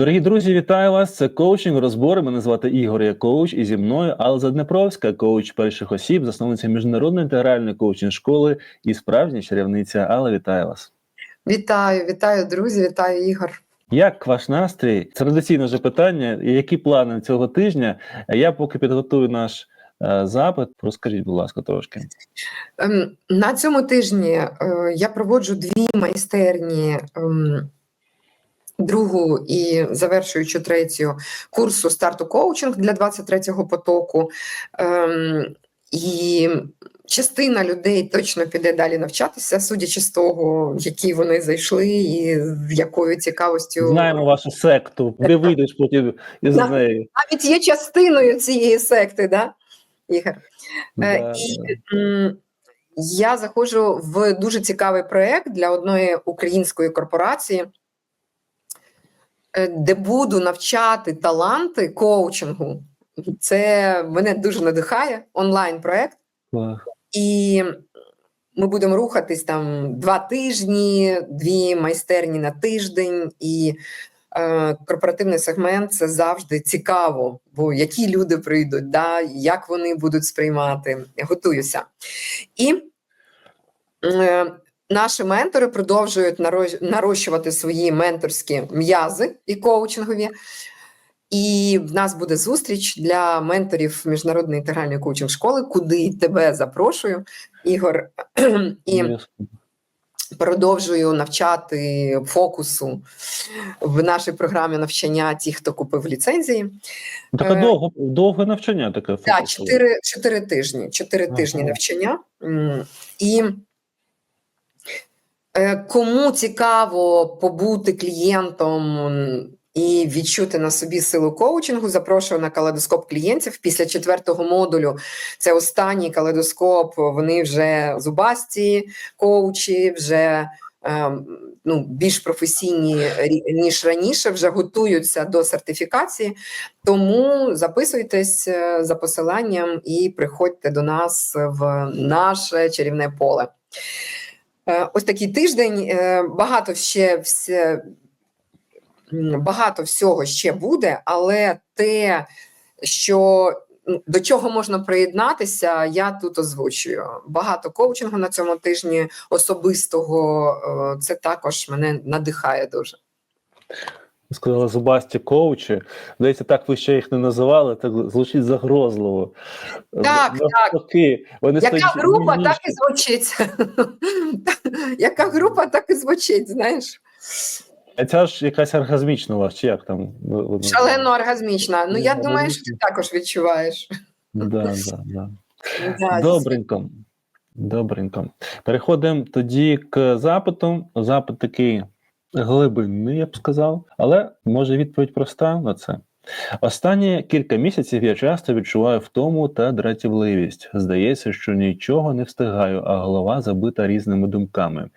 Дорогі друзі, вітаю вас! Це коучинг розбори. Мене звати Ігор, я коуч, і зі мною Алла Заднепровська, коуч перших осіб, засновниця міжнародної інтегральної коучинг школи і справжня чарівниця. Алла, вітаю вас! Вітаю, вітаю, друзі, вітаю, Ігор. Як ваш настрій? Традиційне вже питання. Які плани цього тижня? Я поки підготую наш е, запит. Розкажіть, будь ласка, трошки. Ем, На цьому тижні е, я проводжу дві майстерні. Другу і завершуючу третю курсу старту коучинг для 23-го потоку. Ем, І частина людей точно піде далі навчатися, судячи з того, які вони зайшли, і з якою цікавостю Знаємо вашу секту, де вийдеш потім із Да. нею. навіть є частиною цієї секти, да, Ігор? Е, Да, і да. я заходжу в дуже цікавий проєкт для одної української корпорації, де буду навчати таланти коучингу. Це мене дуже надихає онлайн-проєкт. Клас. І ми будемо рухатись там два тижні, дві майстерні на тиждень. І е, корпоративний сегмент це завжди цікаво, бо які люди прийдуть, да, як вони будуть сприймати. Готуюся. І е, наші ментори продовжують нарощувати свої менторські м'язи і коучингові. І в нас буде зустріч для менторів міжнародної інтегральної коучинг школи, куди тебе запрошую, Ігор, і продовжую навчати фокусу в нашій програмі навчання ті, хто купив ліцензії. Таке Е, довго, довге навчання таке. Так, фокусове. чотири, чотири тижні. Чотири Ага. тижні навчання. І кому цікаво побути клієнтом і відчути на собі силу коучингу, запрошую на калейдоскоп клієнтів після четвертого модулю. Це останній калейдоскоп. Вони вже зубасті коучі, вже ем, ну, більш професійні ніж раніше, вже готуються до сертифікації. Тому записуйтесь е, за посиланням і приходьте до нас в наше чарівне поле. Е, Ось такий тиждень. е, Багато ще багато всього ще буде, але те, що до чого можна приєднатися, я тут озвучую. Багато коучингу на цьому тижні особистого. е, Це також мене надихає дуже. Сказали зубасті коучі. Здається, так ви ще їх не називали, так звучить загрозливо. Так, Навпаки, Вони Яка група, ніжні. так і звучить. Яка група, так і звучить, знаєш. А ця ж якась оргазмічна у вас, чи як там? Шалено оргазмічна. Ну, я думаю, що ти також відчуваєш. Да, да. Да, Добренько. Добренько. Переходимо тоді к запиту. Запит такий глибинний, я б сказав, але може відповідь проста на це. Останні кілька місяців я часто відчуваю втому та дратівливість. Здається, що нічого не встигаю, а голова забита різними думками.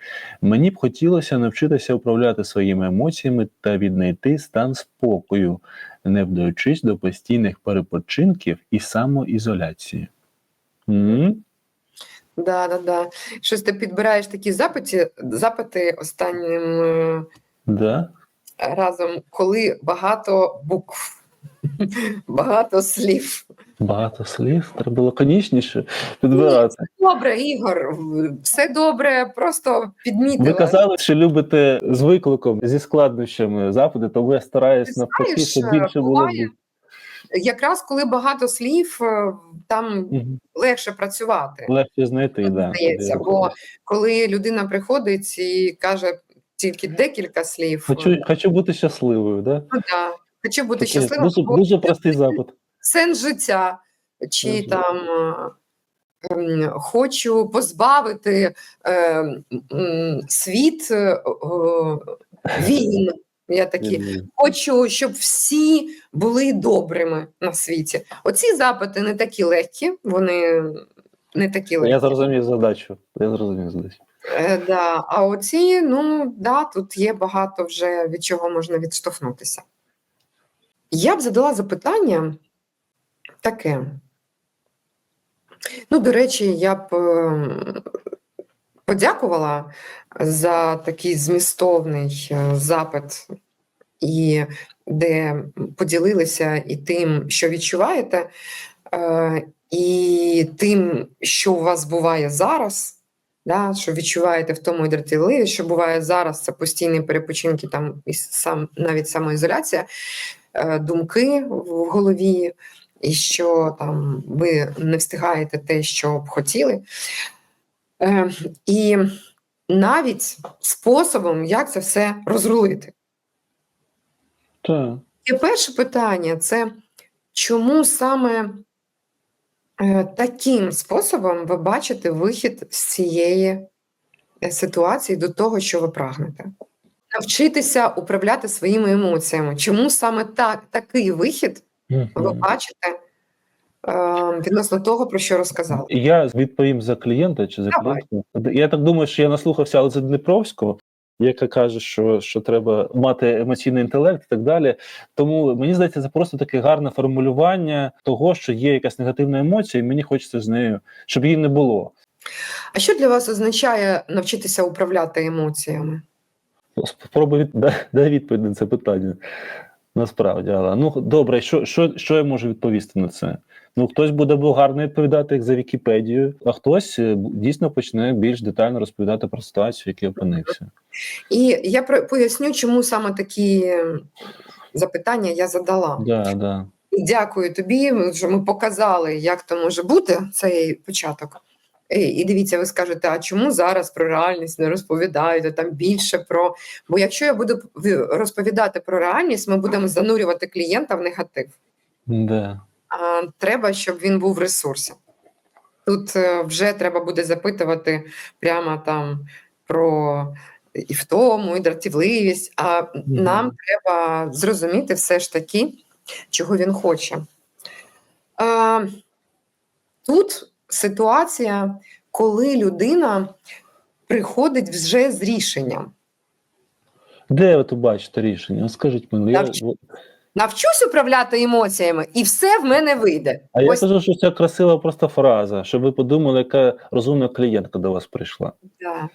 Мені б хотілося навчитися управляти своїми емоціями та віднайти стан спокою, не вдаючись до постійних перепочинків і самоізоляції. М? Да, да, да. Щось ти підбираєш такі запити, запити останнім е, Да? разом, коли багато букв, багато слів. Багато слів, треба лаконічніше підбирати. Добре, Ігор, все добре, просто підмітила. Ви казали, що любите з викликом, зі складнощами запити, тому я стараюсь Ти навпаки, щоб більше було. буває. Якраз коли багато слів, е, там Мгм. легше працювати. Легше знайти, да. здається, бо коли людина приходить і каже тільки декілька слів, Хочу, хочу бути щасливою, да? ну, да, хочу бути Такий щасливим, Дуже, бо дуже простий запит. сенс життя, чи Дуже. там е, ем, хочу позбавити е, світ е, е, війн. Я такі хочу, щоб всі були добрими на світі. Оці запити не такі легкі, вони не такі легкі. Я зрозумів задачу. Я зрозумів задачу. Е, да. А оці, ну да, тут є багато вже від чого можна відштовхнутися. Я б задала запитання таке. Ну, до речі, я б е, подякувала за такий змістовний е, запит і де поділилися і тим, що відчуваєте, е, і тим, що у вас буває зараз. Да, що відчуваєте в тому і дратівливість, що буває зараз, це постійні перепочинки, там і сам навіть самоізоляція, е, думки в голові, і що там ви не встигаєте те, що б хотіли. Е, і навіть способом, як це все розрулити. Так. І перше питання це чому саме е, таким способом ви бачите вихід з цієї е, ситуації до того, що ви прагнете? Навчитися управляти своїми емоціями. Чому саме так, такий вихід ви бачите відносно того, про що розказали? Я відповім за клієнта чи за Давай. клієнтку. Я так думаю, що я наслухався але Дніпровського, яка каже, що, що треба мати емоційний інтелект і так далі. Тому мені здається, це просто таке гарне формулювання того, що є якась негативна емоція, і мені хочеться з нею, щоб її не було. А що для вас означає навчитися управляти емоціями? Спробуй від... дай відповідь на це питання. Насправді, але ну добре, що, що, що я можу відповісти на це? Ну, хтось буде гарно відповідати як за Вікіпедію, а хтось е, дійсно почне більш детально розповідати про ситуацію, в якій опинився. І я поясню, чому саме такі е, запитання я задала. Да, да. Дякую тобі, що ми показали, як то може бути цей початок. І, і дивіться, ви скажете, а чому зараз про реальність не розповідаєте там більше про. Бо якщо я буду розповідати про реальність, ми будемо занурювати клієнта в негатив. Да. А треба, щоб він був в ресурсі. Тут е, вже треба буде запитувати прямо там про і втому, і дратівливість. А нам треба зрозуміти все ж таки, чого він хоче. А, тут ситуація, коли людина приходить вже з рішенням. Де ви тут бачите рішення? Скажіть мені. Я... Навчусь управляти емоціями, і все в мене вийде. А я Ось кажу, що це красива просто фраза, щоб ви подумали, яка розумна клієнтка до вас прийшла. Да.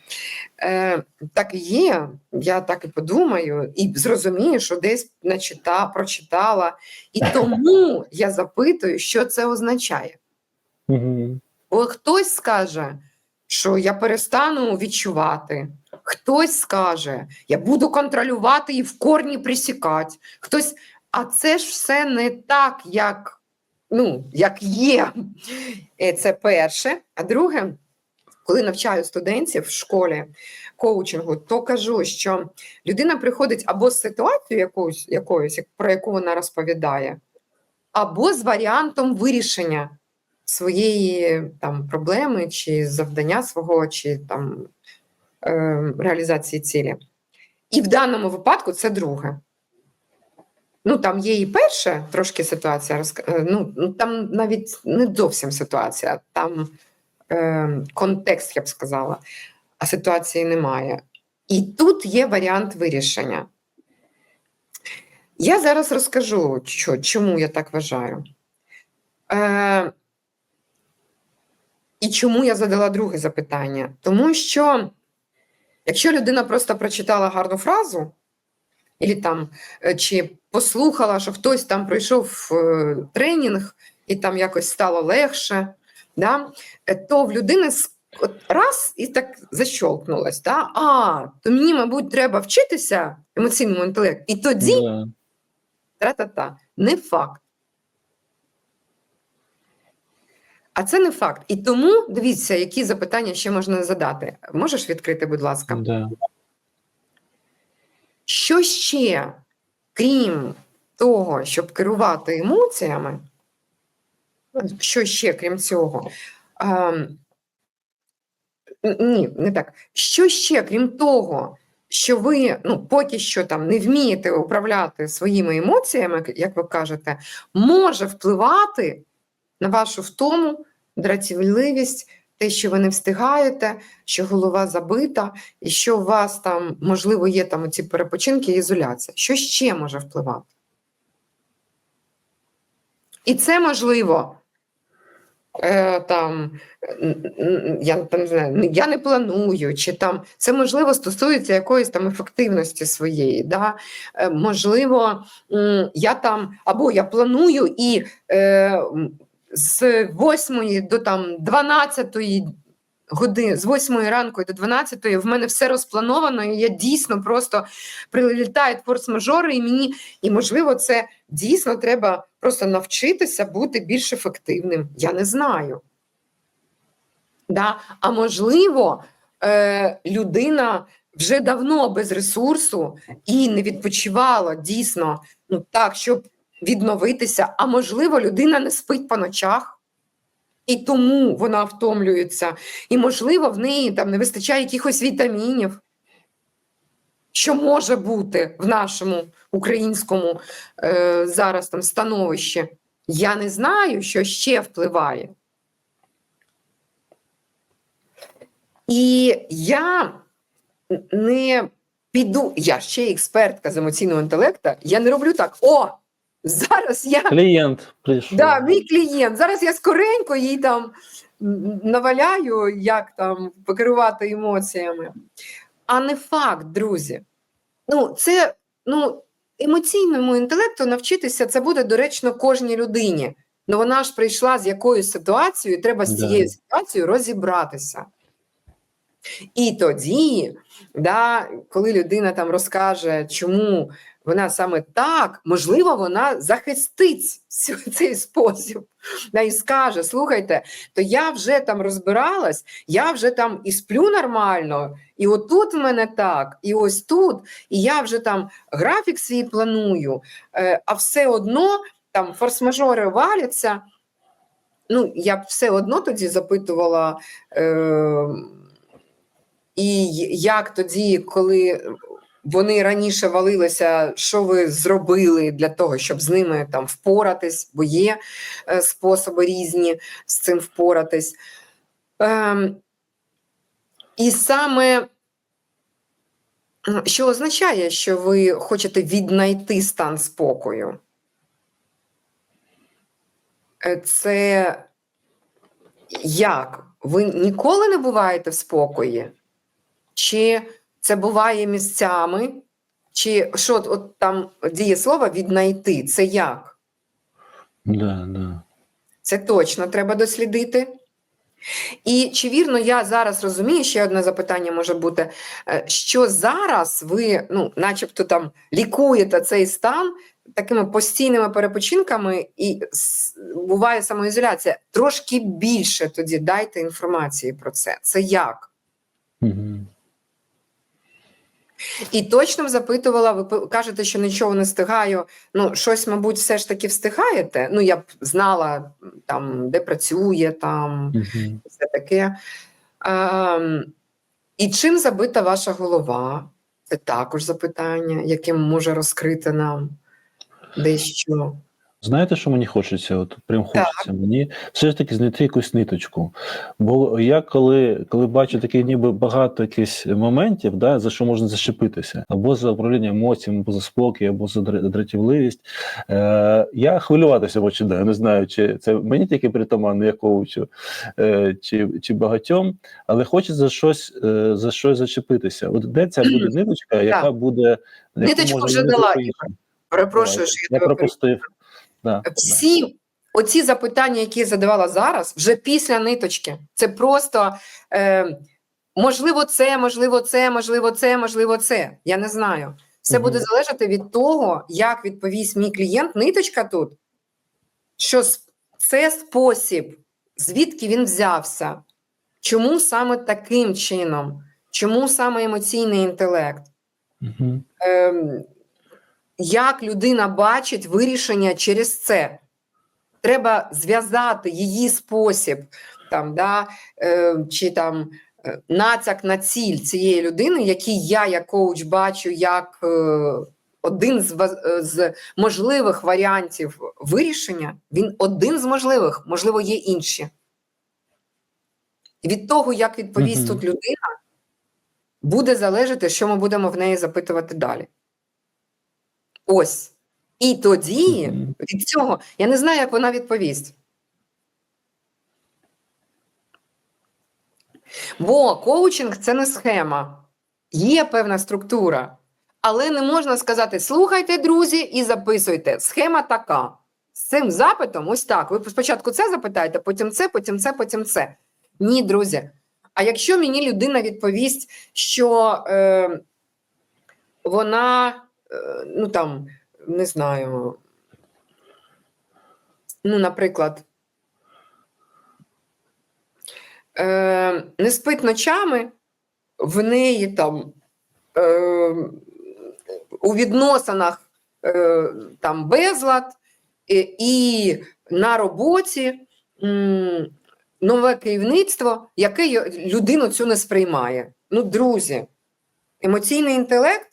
Е, так і є. Я так і подумаю, і зрозумію, що десь начита, прочитала. І тому я запитую, що це означає. Угу. Бо хтось скаже, що я перестану відчувати, хтось скаже, я буду контролювати і в корні присікати. Хтось, а це ж все не так, як, ну, як є. Е, Це перше. А друге, коли навчаю студентів в школі коучингу, то кажу, що людина приходить або з ситуацією якоюсь, якоюсь, про яку вона розповідає, або з варіантом вирішення своєї там проблеми чи завдання свого, чи там е, реалізації цілі. І в даному випадку це друге. Ну, там є і перша трошки ситуація, е, ну, ну там навіть не зовсім ситуація, там е, контекст, я б сказала, а ситуації немає. І тут є варіант вирішення. Я зараз розкажу, що, чому я так вважаю. Е, і чому я задала друге запитання? Тому що якщо людина просто прочитала гарну фразу, і там, е, чи послухала, що хтось там пройшов е, тренінг і там якось стало легше, да, е, то в людини от раз і так защолкнулось. Да? А, то мені, мабуть, треба вчитися емоційному інтелекту. І тоді тра-та-та. Не факт. А це не факт. І тому дивіться, які запитання ще можна задати. Можеш відкрити, будь ласка? Да. Що ще, крім того, щоб керувати емоціями, що ще, крім цього? А, ні, не так. Що ще, крім того, що ви ну, поки що там не вмієте управляти своїми емоціями, як ви кажете, може впливати на вашу втому, дратівливість, те, що ви не встигаєте, що голова забита, і що у вас там, можливо, є там ці перепочинки і ізоляція. Що ще може впливати? І це можливо е, там, я там не знаю, я не планую, чи там це можливо стосується якоїсь там ефективності своєї. Да? Е, можливо, я там або я планую і е, з 8 до там 12 години, з 8 ранку до 12 в мене все розплановано, і я дійсно просто прилітають форс-мажори, і мені, і можливо, це дійсно треба просто навчитися бути більш ефективним. Я не знаю. Да? А можливо, е, людина вже давно без ресурсу і не відпочивала дійсно ну, так, щоб відновитися. А можливо, людина не спить по ночах. І тому вона втомлюється. І, можливо, в неї там не вистачає якихось вітамінів, що може бути в нашому українському е, зараз там становищі. Я не знаю, що ще впливає. І я не піду, я ще експертка з емоційного інтелекту, я не роблю так: о, зараз я Клієнт прийшов. Да, мій клієнт. Зараз я скоренько їй там наваляю, як там покерувати емоціями. А не факт, друзі. Ну, це ну, емоційному інтелекту навчитися це буде доречно кожній людині. Ну вона ж прийшла з якоюсь ситуацією, і треба з Да. цією ситуацією розібратися. І тоді, да, коли людина там розкаже, чому вона саме так, можливо, вона захистить цей спосіб да, і скаже: слухайте, то я вже там розбиралась, я вже там і сплю нормально, і отут в мене так, і ось тут, і я вже там графік свій планую, е, а все одно там форс-мажори валяться. Ну, я б все одно тоді запитувала. Е, і як тоді, коли вони раніше валилися, що ви зробили для того, щоб з ними там впоратись, бо є е, способи різні з цим впоратись. Ем, і саме що означає, що ви хочете віднайти стан спокою? Е, Це як? Ви ніколи не буваєте в спокої? Чи це буває місцями? Чи що от, там дієслово віднайти? Це як? Да, да. Це точно треба дослідити. І чи вірно я зараз розумію, ще одне запитання може бути, е, що зараз ви, ну, начебто там лікуєте цей стан такими постійними перепочинками, і буває самоізоляція. Трошки більше тоді дайте інформації про це. Це як? Угу. І точно запитувала, ви кажете, що нічого не встигаю. Ну, щось, мабуть, все ж таки встигаєте. Ну, я б знала, там, де працює, там, Угу. все таке. А, і чим забита ваша голова? Це також запитання, яким може розкрити нам дещо. Знаєте, що мені хочеться? От прям хочеться мені все ж таки знайти якусь ниточку. Бо я коли, коли бачу таких ніби багато якихось моментів, да, за що можна зачепитися, або за управління емоціями, або за спокій, або за дратівливість, е, я хвилюватися починаю. Не знаю, чи це мені тільки притаманно, я коучу, е, чи, чи багатьом, але хочеться за щось, е, за щось зачепитися. От де ця буде ниточка, яка буде. яку Ниточку вже дала. Перепрошую, що я, Я тебе пропустив. Да, да. Всі оці запитання, які я задавала зараз, вже після ниточки. Це просто е, можливо, це, можливо, це, можливо, це, можливо, це. Я не знаю. Все Мгм. буде залежати від того, як відповість мій клієнт. Ниточка тут, що це спосіб, звідки він взявся, чому саме таким чином, чому саме емоційний інтелект. Угу. ем, як людина бачить вирішення через це. Треба зв'язати її спосіб, там, да, е, чи там е, натяк на ціль цієї людини, який я, як коуч, бачу як е, один з, е, з можливих варіантів вирішення, він один з можливих, можливо, є інші. Від того, як відповість Мгм. тут людина, буде залежати, що ми будемо в неї запитувати далі. Ось. І тоді від цього я не знаю, як вона відповість. Бо коучинг це не схема, є певна структура. Але не можна сказати: слухайте, друзі, і записуйте. Схема така. З цим запитом, ось так. Ви спочатку це запитаєте, потім це, потім це, потім це. Ні, друзі. А якщо мені людина відповість, що е, вона, ну там, не знаю, ну, наприклад, е, не спить ночами, в неї там е, у відносинах е, там безлад, е, і на роботі нове керівництво, яке людину цю не сприймає. Ну, друзі, емоційний інтелект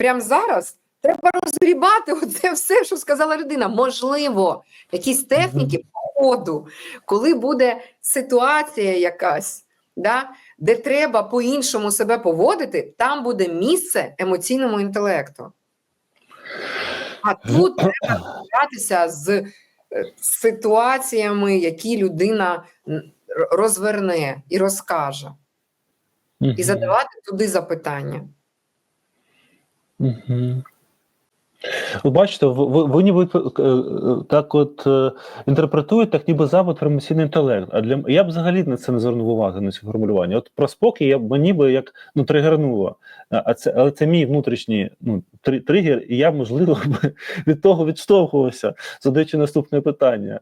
прямо зараз треба розгрібати оце все, що сказала людина. Можливо, якісь техніки походу, коли буде ситуація якась, да, де треба по-іншому себе поводити, там буде місце емоційному інтелекту. А тут треба розбиратися з е, ситуаціями, які людина розверне і розкаже, і задавати туди запитання. Угу. Бачите, ви, ви, ніби е, е, так от е, інтерпретуєте, як ніби запит про емоційний інтелект. А для я б взагалі на це не звернув уваги на ці формулювання. От про спокій я б мені би як ну тригернуло. А це, але це мій внутрішній ну, три- тригер, і я, можливо, би від того відштовхувався, задаючи наступне питання.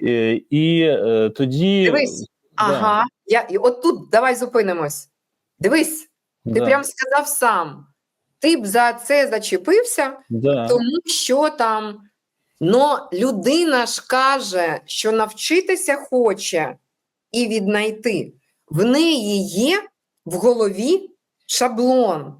І, і тоді. Дивись, Да, Ага, я, і от тут давай зупинимось. Дивись, ти да, прям сказав сам. Ти б за це зачепився, да. тому що там. Но людина ж каже, що навчитися хоче і віднайти. В неї є в голові шаблон.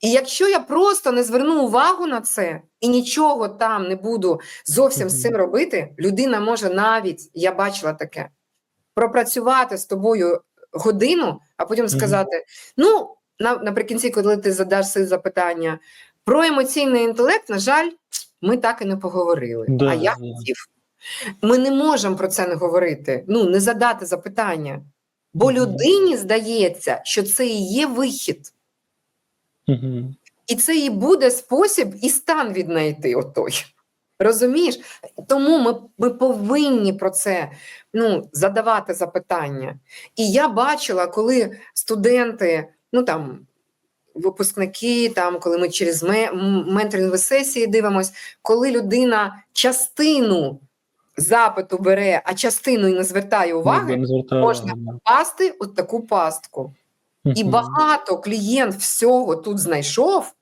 І якщо я просто не зверну увагу на це і нічого там не буду зовсім з цим робити, людина може навіть, я бачила таке, пропрацювати з тобою годину, а потім сказати: ну, наприкінці, коли ти задаш свої запитання, про емоційний інтелект, на жаль, ми так і не поговорили. Да, а я да. хотів. Ми не можемо про це не говорити, ну, не задати запитання. Бо людині здається, що це і є вихід. Угу. І це і буде спосіб і стан віднайти отой. Розумієш? Тому ми, ми повинні про це ну, задавати запитання. І я бачила, коли студенти, ну там, випускники, там, коли ми через ме- менторингові сесії дивимось, коли людина частину запиту бере, а частину і не звертає уваги, Не звертаю можна увагу. пасти от таку пастку. І багато клієнт всього тут знайшов,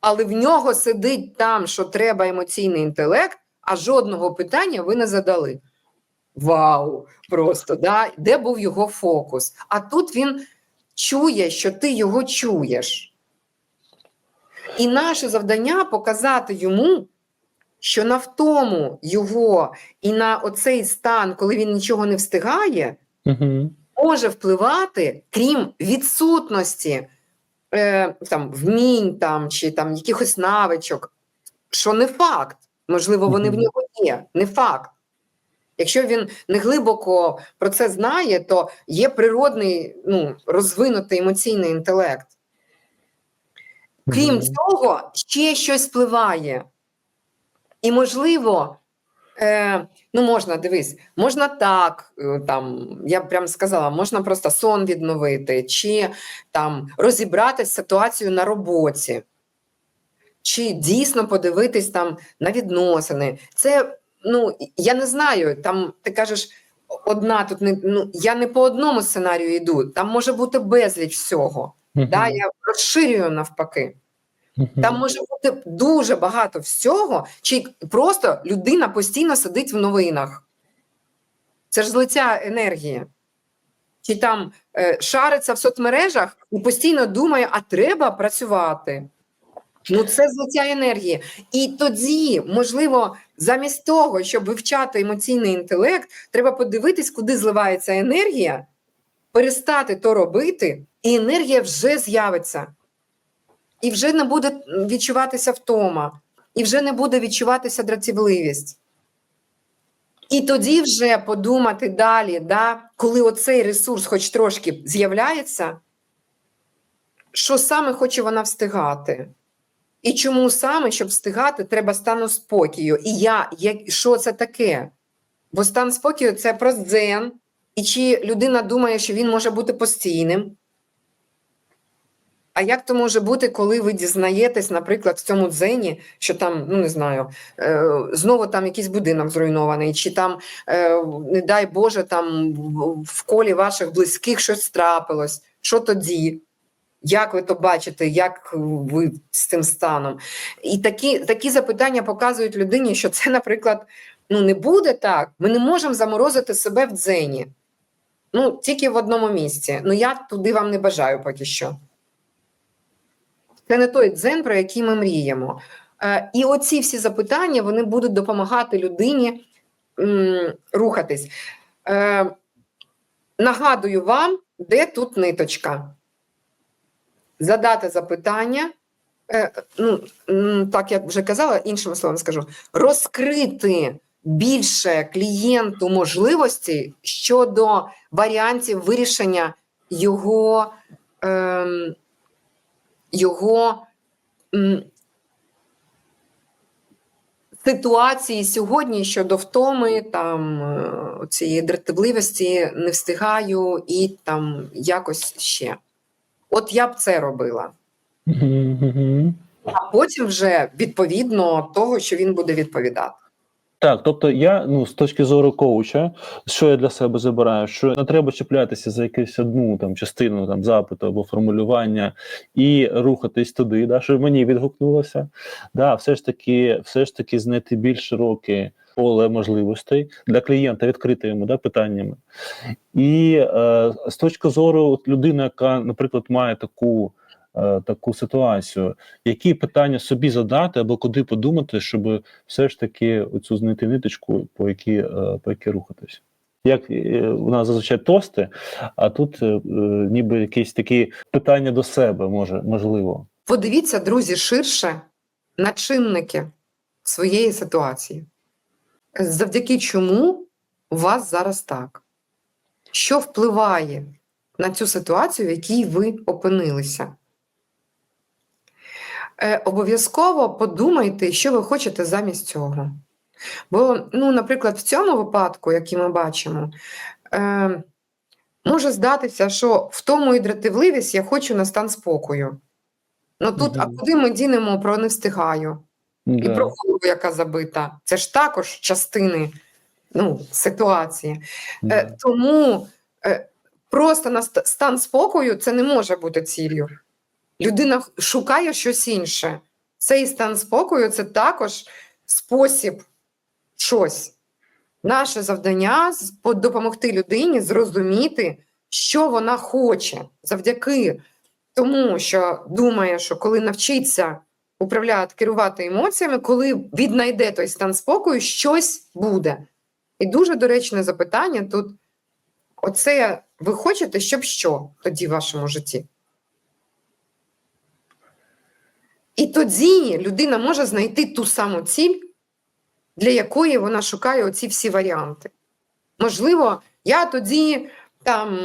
але в нього сидить там, що треба емоційний інтелект, а жодного питання ви не задали. Вау! Просто да? де був його фокус? А тут він чує, що ти його чуєш. І наше завдання показати йому, що на втому його і на оцей стан, коли він нічого не встигає, Мгм. може впливати, крім відсутності е, там, вмінь там, чи там, якихось навичок, що не факт. Можливо, вони в нього є, не факт. Якщо він не глибоко про це знає, то є природний ну, розвинутий емоційний інтелект. Крім цього, ще щось впливає. І, можливо, е, ну можна дивись, можна так, е, там, я б прям сказала, можна просто сон відновити, чи там розібрати ситуацію на роботі, чи дійсно подивитись там на відносини. Це, ну, я не знаю, там ти кажеш. Одна тут не ну я не по одному сценарію йду. Там може бути безліч всього. Мгм. Да, я розширюю навпаки. Мгм. Там може бути дуже багато всього, чи просто людина постійно сидить в новинах. Це ж злиття енергії. Чи там е, шариться в соцмережах і постійно думає, а треба працювати. Ну, це злиття енергії. І тоді, можливо, замість того, щоб вивчати емоційний інтелект, треба подивитись, куди зливається енергія, перестати то робити, і енергія вже з'явиться. І вже не буде відчуватися втома, і вже не буде відчуватися дратівливість. І тоді вже подумати далі, да, коли оцей ресурс хоч трошки з'являється, що саме хоче вона встигати. І чому саме, щоб встигати, треба стану спокою. І я, як, що це таке? Бо стан спокою це про дзен. І чи людина думає, що він може бути постійним? А як то може бути, коли ви дізнаєтесь, наприклад, в цьому дзені, що там, ну не знаю, е, знову там якийсь будинок зруйнований, чи там, е, не дай Боже, там в- колі ваших близьких щось трапилось? Що тоді? Як ви то бачите, як ви з цим станом? І такі, такі запитання показують людині, що це, наприклад, ну не буде так. Ми не можемо заморозити себе в дзені. Ну, тільки в одному місці. Ну, я туди вам не бажаю поки що. Це не той дзен, про який ми мріємо. Е, і оці всі запитання вони будуть допомагати людині м, рухатись. Е, нагадую вам, де тут ниточка. Задати запитання, е, ну, так як вже казала, іншими словами скажу, розкрити більше клієнту можливості щодо варіантів вирішення його, ем, його м, ситуації сьогодні щодо втоми, там е, цієї дратівливості не встигаю і там якось ще. От я б це робила. А потім вже відповідно того, що він буде відповідати. Так, тобто я ну з точки зору коуча, що я для себе забираю, що не треба чіплятися за якусь одну там частину там запиту або формулювання і рухатись туди, да, щоб мені відгукнулося. Да, все ж таки, все ж таки знайти більш широке поле можливостей для клієнта, відкрити йому да, питаннями. І е, з точки зору от людини, яка, наприклад, має таку. е, Таку ситуацію, які питання собі задати або куди подумати, щоб все ж таки оцю знайти ниточку, по якій, е, по якій рухатись. Як е, у нас зазвичай тости, а тут е, е, ніби якісь такі питання до себе, може, можливо. Подивіться, друзі, ширше на чинники своєї ситуації. Завдяки чому у вас зараз так? Що впливає на цю ситуацію, в якій ви опинилися? Е, обов'язково подумайте, що ви хочете замість цього. Бо, ну, наприклад, в цьому випадку, який ми бачимо, е, може здатися, що в тому і дратівливість я хочу на стан спокою. Ну тут, а куди ми дінемо про не встигаю? І Да. про голову, яка забита. Це ж також частини ну, ситуації. Да. Е, тому е, просто на стан спокою це не може бути ціллю. Людина шукає щось інше. Цей стан спокою це також спосіб щось. Наше завдання допомогти людині зрозуміти, що вона хоче, завдяки тому, що думає, що коли навчиться управляти, керувати емоціями, коли віднайде той стан спокою, щось буде. І дуже доречне запитання тут: оце ви хочете, щоб що тоді в вашому житті? І тоді людина може знайти ту саму ціль, для якої вона шукає оці всі варіанти. Можливо, я тоді там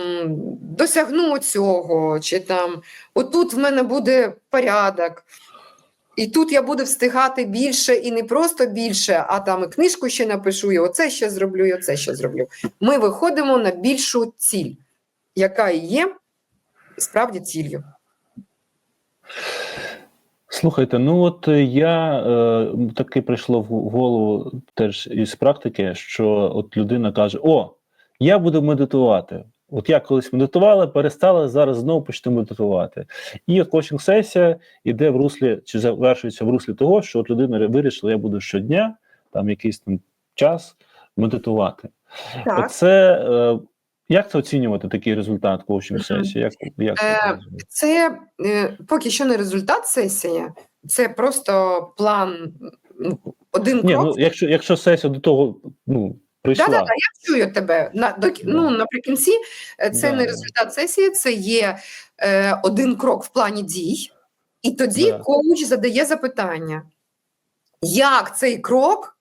досягну цього, чи там отут в мене буде порядок, і тут я буду встигати більше і не просто більше, а там і книжку ще напишу, і оце ще зроблю, і оце ще зроблю. Ми виходимо на більшу ціль, яка і є справді ціллю. Слухайте, ну от я е, таки прийшло в голову теж із практики, що от людина каже: О, я буду медитувати. От я колись медитувала, перестала, зараз знову почну медитувати. І от коучинг-сесія йде в руслі, чи завершується в руслі того, що от людина вирішила, я буду щодня, там якийсь там час медитувати. Оце, е, як це оцінювати такий результат коучинг-сесії? Як, як це Е. Це е, поки що не результат сесії, це просто план. ну, Один Ні, крок. ну якщо, якщо сесія до того ну, прийшла. Да, да, да, я чую тебе. На, до, ну, наприкінці е, це Да, не результат сесії, це є е, один крок в плані дій, і тоді Да. коуч задає запитання, як цей крок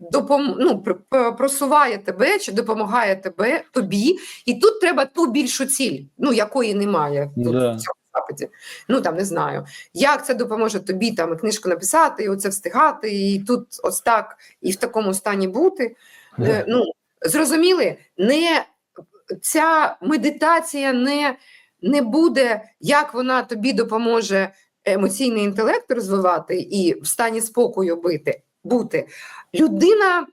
допом... ну, пр- пр- просуває тебе чи допомагає тебе тобі, і тут треба ту більшу ціль, ну якої немає тут Да. в цьому запиті. Ну там не знаю, як це допоможе тобі там книжку написати, і оце встигати, і тут ось так, і в такому стані бути. Е, ну, зрозуміли, не ця медитація не, не буде, як вона тобі допоможе емоційний інтелект розвивати і в стані спокою бити, бути. Людина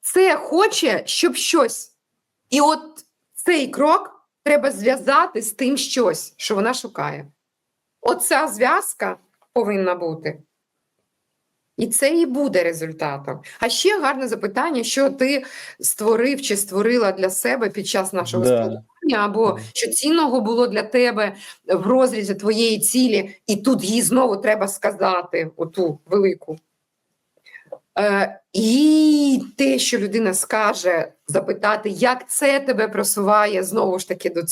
це хоче, щоб щось. І от цей крок треба зв'язати з тим щось, що вона шукає. Оця зв'язка повинна бути. І це і буде результатом. А ще гарне запитання, що ти створив чи створила для себе під час нашого Да. спілкування, або що цінного було для тебе в розрізі твоєї цілі, і тут їй знову треба сказати оту велику. Е, і те, що людина скаже, запитати, як це тебе просуває знову ж таки до,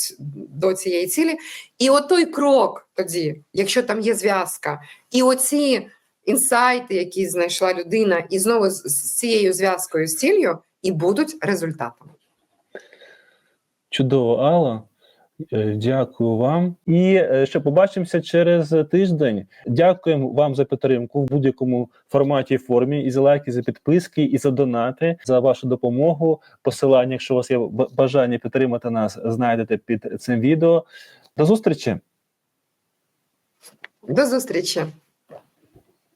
до цієї цілі. І отой крок тоді, якщо там є зв'язка, і оці інсайти, які знайшла людина, і знову з, цією зв'язкою з ціллю, і будуть результатами. Чудово, Алла. Е, Дякую вам. І е, ще побачимося через тиждень. Дякуємо вам за підтримку в будь-якому форматі і формі, і за лайки, за підписки, і за донати, за вашу допомогу. Посилання, якщо у вас є бажання підтримати нас, знайдете під цим відео. До зустрічі! До зустрічі!